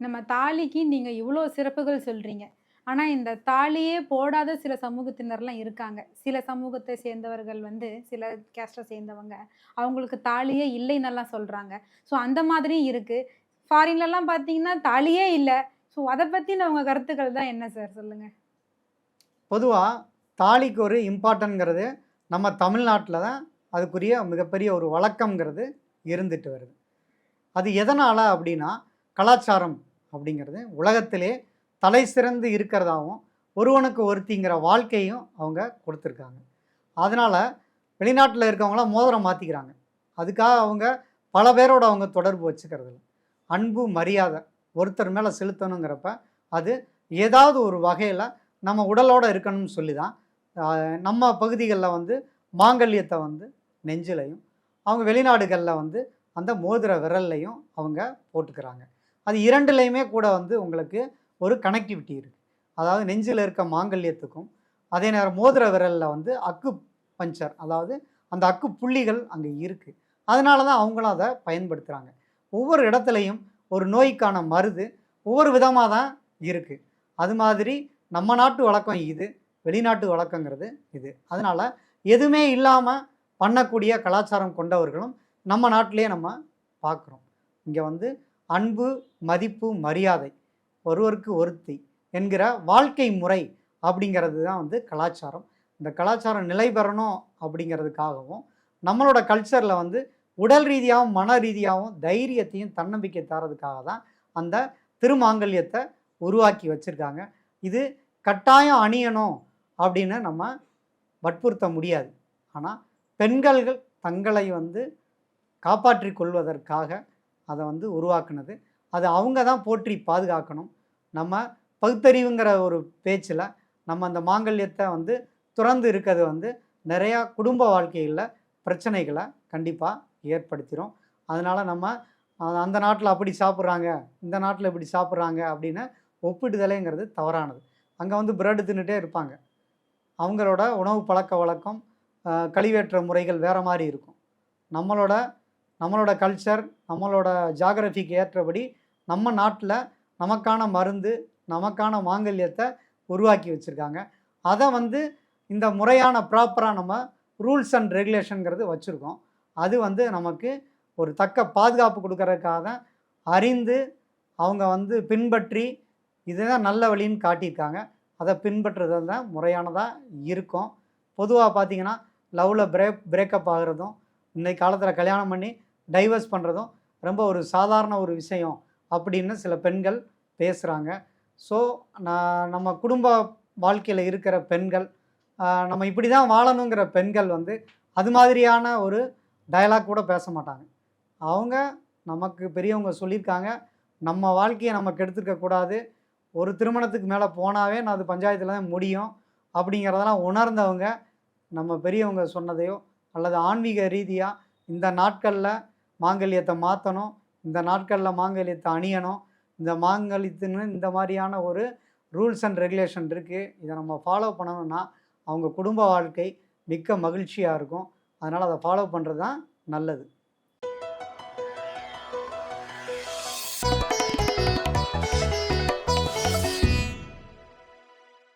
நம்ம தாலிக்கு நீங்கள் இவ்வளோ சிறப்புகள் சொல்கிறீங்க ஆனால் இந்த தாலியே போடாத சில சமூகத்தினர்லாம் இருக்காங்க. சில சமூகத்தை சேர்ந்தவர்கள் வந்து, சில கேஸ்டை சேர்ந்தவங்க, அவங்களுக்கு தாலியே இல்லைன்னெல்லாம் சொல்கிறாங்க ஸோ அந்த மாதிரியும் இருக்குது ஃபாரின்லலாம் பார்த்தீங்கன்னா, தாலியே இல்லை ஸோ அதை பற்றின உங்கள் கருத்துக்கள் தான் என்ன சார்? சொல்லுங்கள் பொதுவாக தாலிக்கு ஒரு இம்பார்ட்டன்ங்கிறது நம்ம தமிழ்நாட்டில் தான் அதுக்குரிய மிகப்பெரிய ஒரு வழக்கம்ங்கிறது இருந்துட்டு வருது. அது எதனால் அப்படின்னா, கலாச்சாரம் அப்படிங்கிறது உலகத்திலே தலை சிறந்து இருக்கிறதாவும், ஒருவனுக்கு ஒருத்திங்கிற வாழ்க்கையும் அவங்க கொடுத்துருக்காங்க அதனால் வெளிநாட்டில் இருக்கவங்களாம் மோதிரம் மாற்றிக்கிறாங்க அதுக்காக அவங்க பல பேரோட அவங்க தொடர்பு வச்சுக்கிறதில்ல. அன்பு, மரியாதை ஒருத்தர் மேலே செலுத்தணுங்கிறப்ப, அது ஏதாவது ஒரு வகையில் நம்ம உடலோட இருக்கணும்னு சொல்லி தான், நம்ம பகுதிகளில் வந்து மாங்கல்யத்தை வந்து நெஞ்சிலையும் அவங்க வெளிநாடுகளில் வந்து அந்த மோதிர விரல்லையும் அவங்க போட்டுக்கிறாங்க. அது இரண்டுலேயுமே கூட வந்து உங்களுக்கு ஒரு கனெக்டிவிட்டி இருக்குது அதாவது நெஞ்சில் இருக்க மாங்கல்யத்துக்கும், அதே நேரம் மோதிர விரலில் வந்து அக்கு பஞ்சர் அதாவது அந்த அக்கு புள்ளிகள் அங்கே இருக்குது அதனால தான் அவங்களும் அதை பயன்படுத்துகிறாங்க ஒவ்வொரு இடத்துலையும் ஒரு நோய்க்கான மருந்து ஒவ்வொரு விதமாக தான் இருக்குது அது மாதிரி நம்ம நாட்டு வழக்கம் இது. வெளிநாட்டு வழக்கங்கிறது இது. அதனால் எதுவுமே இல்லாமல் பண்ணக்கூடிய கலாச்சாரம் கொண்டவர்களும் நம்ம நாட்டிலே நம்ம பார்க்குறோம். இங்கே வந்து அன்பு, மதிப்பு, மரியாதை ஒருவருக்கு ஒருத்தி என்கிற வாழ்க்கை முறை அப்படிங்கிறது தான் வந்து கலாச்சாரம். இந்த கலாச்சாரம் நிலை பெறணும் அப்படிங்கிறதுக்காகவும், நம்மளோட கல்ச்சரில் வந்து உடல் ரீதியாகவும் மன ரீதியாகவும் தைரியத்தையும், தன்னம்பிக்கை தரதுக்காக தான் அந்த திருமாங்கல்யத்தை உருவாக்கி வச்சுருக்காங்க இது கட்டாயம் அணியணும் அப்படின்னு நம்ம வற்புறுத்த முடியாது. ஆனால் பெண்கள்கள் தங்களை வந்து காப்பாற்றி கொள்வதற்காக அதை வந்து உருவாக்குனது. அது அவங்க தான் போற்றி பாதுகாக்கணும். நம்ம பகுத்தறிவுங்கிற ஒரு பேச்சில் நம்ம அந்த மாங்கல்யத்தை வந்து துறந்து இருக்கிறது வந்து நிறையா குடும்ப வாழ்க்கையில் பிரச்சனைகளை கண்டிப்பாக ஏற்படுத்திடும் அதனால் நம்ம அந்த நாட்டில் அப்படி சாப்பிட்றாங்க இந்த நாட்டில் இப்படி சாப்பிட்றாங்க அப்படின்னு ஒப்பிடுதலைங்கிறது தவறானது. அங்கே வந்து பிரெட் தின்னுட்டே இருப்பாங்க. அவங்களோட உணவு பழக்க வழக்கம் கழிவேற்ற முறைகள் வேறு மாதிரி இருக்கும். நம்மளோட நம்மளோட கல்ச்சர், நம்மளோட ஜாகிரபிக்கு ஏற்றபடி நம்ம நாட்டில் நமக்கான மருந்து, நமக்கான மாங்கல்யத்தை உருவாக்கி வச்சிருக்காங்க. அதை வந்து இந்த முறையான ப்ராப்பராக நம்ம ரூல்ஸ் அண்ட் ரெகுலேஷனுங்கிறது வச்சுருக்கோம் அது வந்து நமக்கு ஒரு தக்க பாதுகாப்பு கொடுக்கறதுக்காக அறிந்து, அவங்க வந்து பின்பற்றி, இதுதான் நல்ல வழின்னு காட்டியிருக்காங்க. அதை பின்பற்றுறது தான் முறையானதாக இருக்கும். பொதுவாக பார்த்திங்கன்னா லவ்வில் பிரேக் பிரேக்கப் ஆகிறதும் இன்றைக்கு காலத்தில் கல்யாணம் பண்ணி டைவர்ஸ் பண்ணுறதும் ரொம்ப ஒரு சாதாரண ஒரு விஷயம் அப்படின்னு சில பெண்கள் பேசுகிறாங்க ஸோ நான் நம்ம குடும்ப வாழ்க்கையில் இருக்கிற பெண்கள், நம்ம இப்படி தான் வாழணுங்கிற பெண்கள் வந்து அது மாதிரியான ஒரு டயலாக் கூட பேச மாட்டாங்க. அவங்க நமக்கு பெரியவங்க சொல்லியிருக்காங்க. நம்ம வாழ்க்கையை நம்ம கெடுத்துருக்கக்கூடாது ஒரு திருமணத்துக்கு மேலே போனாவே நான் அது பஞ்சாயத்தில் தான் முடியும். அப்படிங்கிறதெல்லாம் உணர்ந்தவங்க, நம்ம பெரியவங்க சொன்னதையோ அல்லது ஆன்மீக ரீதியாக இந்த நாட்களில் மாங்கல்யத்தை மாற்றணும் இந்த நாட்களில் மாங்கல்யத்தை அணியணும். இந்த மாங்கல்யத்துன்னு இந்த மாதிரியான ஒரு ரூல்ஸ் அண்ட் ரெகுலேஷன் இருக்குது இதை நம்ம ஃபாலோ பண்ணணும்னா, அவங்க குடும்ப வாழ்க்கை மிக்க மகிழ்ச்சியாக இருக்கும். அதனால் அதை ஃபாலோ பண்ணுறது தான் நல்லது.